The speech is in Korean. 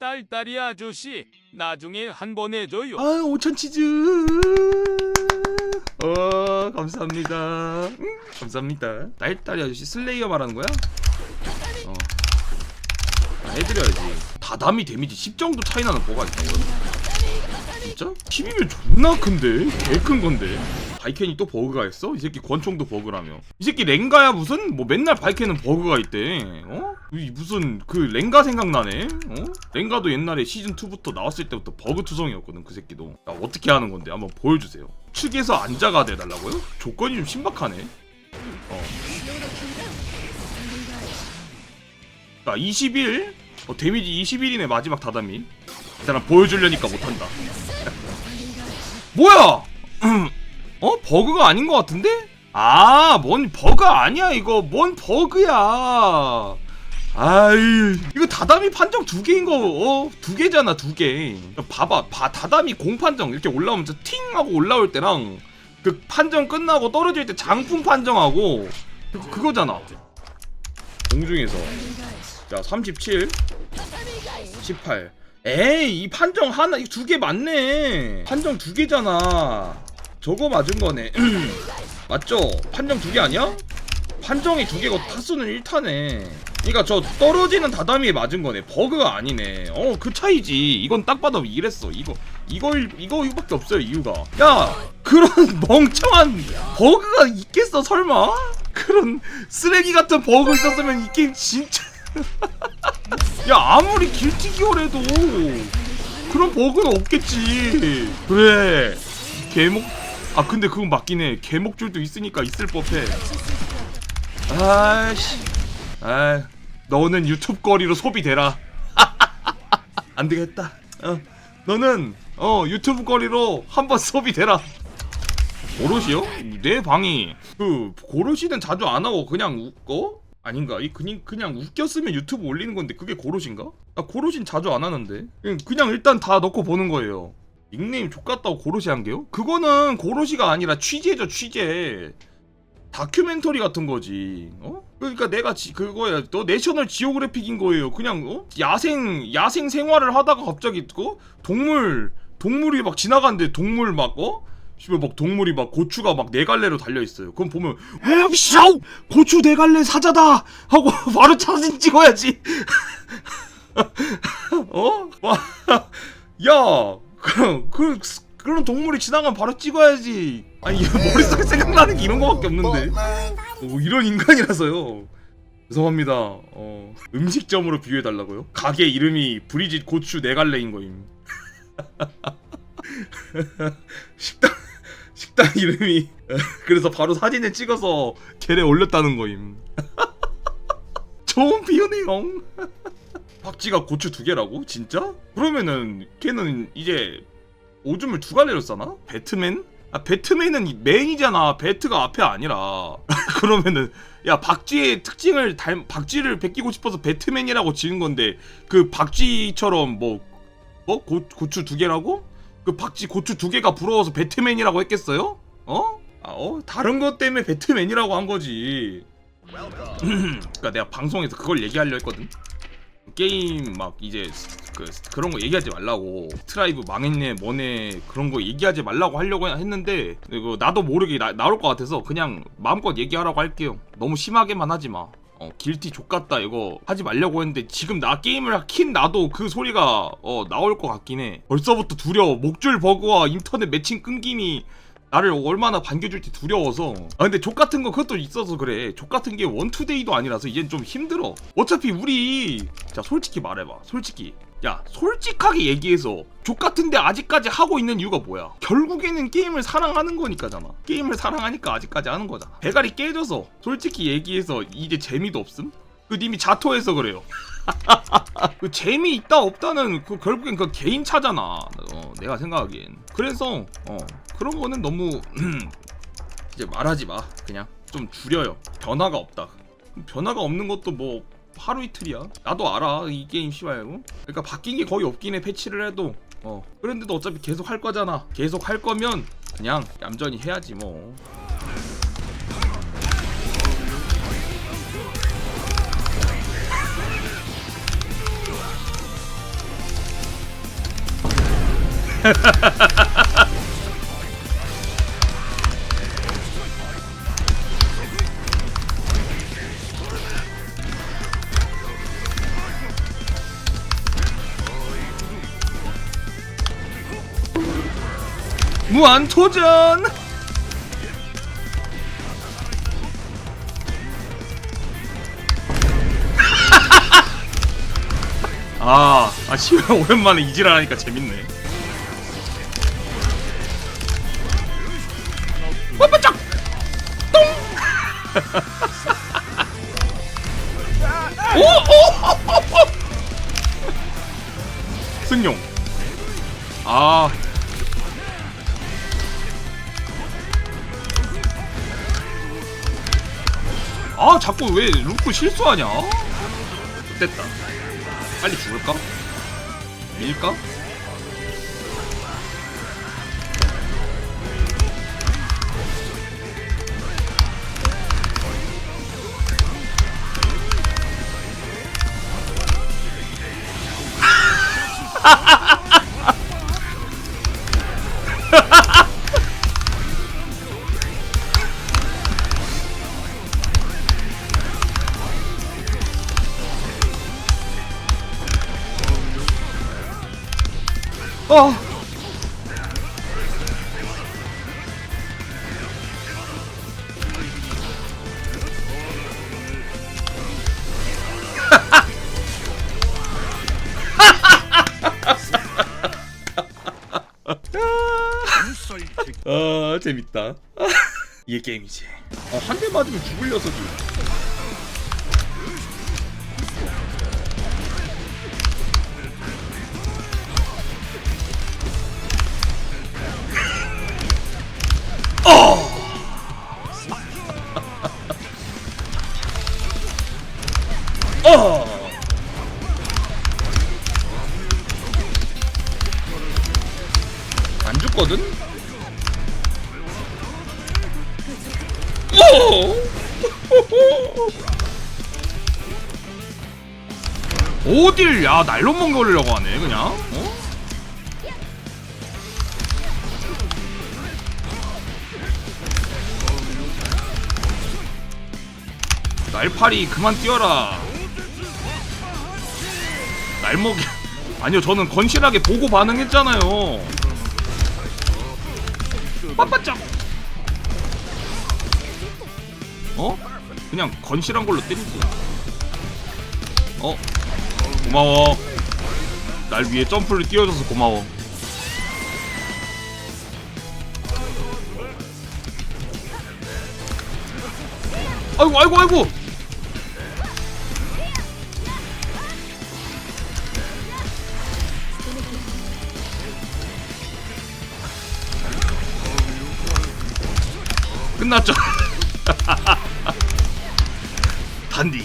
딸딸이 아저씨 나중에 한 번 해줘요. 아, 오천 치즈. 어, 감사합니다. 음, 감사합니다. 딸딸이 아저씨 슬레이어 말하는 거야? 어. 아, 해드려야지. 다담이 데미지 10 정도 차이 나는 뭐가 있다고요? 진짜? 10이면 존나 큰데? 개 큰 건데? 바이켄이 또 버그가 있어? 이 새끼 권총도 버그라며. 이 새끼 랭가야 무슨? 뭐 맨날 바이켄은 버그가 있대. 어? 이 무슨 그 랭가 생각나네? 어? 랭가도 옛날에 시즌2부터 나왔을 때부터 버그 투성이었거든 그 새끼도. 야, 어떻게 하는 건데? 한번 보여주세요. 측에서 안자가 돼달라고요? 조건이 좀 신박하네. 어. 자, 21. 어, 데미지 21이네 마지막 다담이. 이 사람 보여주려니까 못한다. 뭐야? 어? 버그가 아닌 것 같은데? 아, 뭔 버그 아니야 이거. 뭔 버그야. 아이, 이거 다담이 판정 두 개인 거, 어? 두 개잖아, 두 개. 봐봐, 봐, 다담이 공판정 이렇게 올라오면서 팅 하고 올라올 때랑 그 판정 끝나고 떨어질 때 장풍 판정하고 그, 그거잖아. 공중에서. 자, 37, 18. 에이, 이 판정 하나, 이 두 개 맞네. 판정 두 개잖아. 저거 맞은 거네. 맞죠? 판정 두 개 아니야? 판정이 두 개고 타수는 1타네. 그니까 저 떨어지는 다다미에 맞은 거네. 버그가 아니네. 어, 그 차이지. 이건 딱 봐도 이랬어. 이거, 이거, 이거, 이거밖에 없어요, 이유가. 야, 그런 멍청한 버그가 있겠어, 설마? 그런 쓰레기 같은 버그 있었으면 이 게임 진짜. 야, 아무리 길티기어래도 그런 버그는 없겠지. 그래. 개목, 아, 근데 그건 맞긴 해. 개목줄도 있으니까 있을 법해. 아이씨. 아, 너는 유튜브 거리로 소비되라. 안 되겠다. 어, 너는 어 유튜브 거리로 한번 소비되라. 고로시요? 내 방이 그 고로시는 자주 안 하고 그냥 웃고 아닌가? 이 그냥 그냥 웃겼으면 유튜브 올리는 건데 그게 고로시인가? 아 고로신 자주 안 하는데 그냥, 그냥 일단 다 넣고 보는 거예요. 닉네임 족같다고 고로시 한 게요? 그거는 고로시가 아니라 취재죠 취재. 다큐멘터리 같은 거지. 어? 그러니까 내가 지, 그거야. 너 내셔널 지오그래픽인 거예요. 그냥 어? 야생 야생 생활을 하다가 갑자기 어? 동물 동물이 막 지나가는데 동물 막 어? 씨발 막 동물이 막 고추가 막 네 갈래로 달려 있어요. 그럼 보면 에이샤우 고추 네 갈래 사자다 하고 바로 사진 찍어야지. 어? 와, 야, 그, 그 그런 동물이 지나가면 바로 찍어야지. 아니 이거 머릿속에 생각나는 게 이런 거밖에 없는데. 뭐 이런 인간이라서요. 죄송합니다. 어, 음식점으로 비유해 달라고요? 가게 이름이 브리짓 고추 네 갈래인 거임. 식당 식당 이름이 그래서 바로 사진에 찍어서 걔네 올렸다는 거임. 좋은 비유네요. 박쥐가 고추 두 개라고? 진짜? 그러면은 걔는 이제 오줌을 두 갈래로 싸나? 배트맨? 아 배트맨은 맨이잖아. 배트가 앞에 아니라. 그러면은 야 박쥐의 특징을 닮 박쥐를 베끼고 싶어서 배트맨이라고 지은 건데 그 박쥐처럼 뭐 뭐? 고, 고추 두 개라고? 그 박쥐 고추 두 개가 부러워서 배트맨이라고 했겠어요? 어? 아, 어? 다른 것 때문에 배트맨이라고 한 거지. 그러니까 내가 방송에서 그걸 얘기하려 했거든. 게임 막 이제 그 그런 거 얘기하지 말라고 트라이브 망했네 뭐네 그런 거 얘기하지 말라고 하려고 했는데 이거 나도 모르게 나, 나올 것 같아서 그냥 마음껏 얘기하라고 할게요 너무 심하게만 하지 마 어, 길티 족같다 이거 하지 말려고 했는데 지금 나 게임을 킨 나도 그 소리가 어 나올 것 같긴 해. 벌써부터 두려워. 목줄 버그와 인터넷 매칭 끊김이 나를 얼마나 반겨줄지 두려워서. 아 근데 족 같은 거 그것도 있어서 그래. 족 같은 게 원투데이도 아니라서 이젠 좀 힘들어. 어차피 우리 자 솔직히 말해봐. 솔직히 야 솔직하게 얘기해서 족 같은데 아직까지 하고 있는 이유가 뭐야 결국에는 게임을 사랑하는 거니까잖아 게임을 사랑하니까 아직까지 하는 거잖아 배갈이 깨져서 솔직히 얘기해서 이제 재미도 없음 그 님이 자토해서 그래요 그 재미 있다 없다는 그 결국엔 그 개인 차잖아. 어, 내가 생각하기엔. 그래서 어 그런 거는 너무 이제 말하지 마. 그냥 좀 줄여요. 변화가 없다. 변화가 없는 것도 뭐 하루 이틀이야. 나도 알아 이 게임 씨발. 그러니까 바뀐 게 거의 없긴 해 패치를 해도. 어. 그런데도 어차피 계속 할 거잖아. 계속 할 거면 그냥 얌전히 해야지 뭐. 무한 도전. 아, 아, 씨발 오랜만에 이질하니까 재밌네. 뽀뽀짝! 똥! 오! 오! 승용. 아. 아, 자꾸 왜 루프 실수하냐? 됐다. 빨리 죽을까? 밀까? 어. 아 재밌다. 이게 게임이지. 어, 한대 맞으면 죽을 녀석이. 안 죽거든? 오! 어딜 야 날로 먹으려고 하네 그냥 어? 날파리 그만 뛰어라 날먹이 아니요 저는 건실하게 보고 반응했잖아요 빠빠짝 어? 그냥 건실한 걸로 때리지. 어? 고마워. 날 위해 점프를 띄워줘서 고마워. 아이고 아이고 아이고 끝났죠? 단디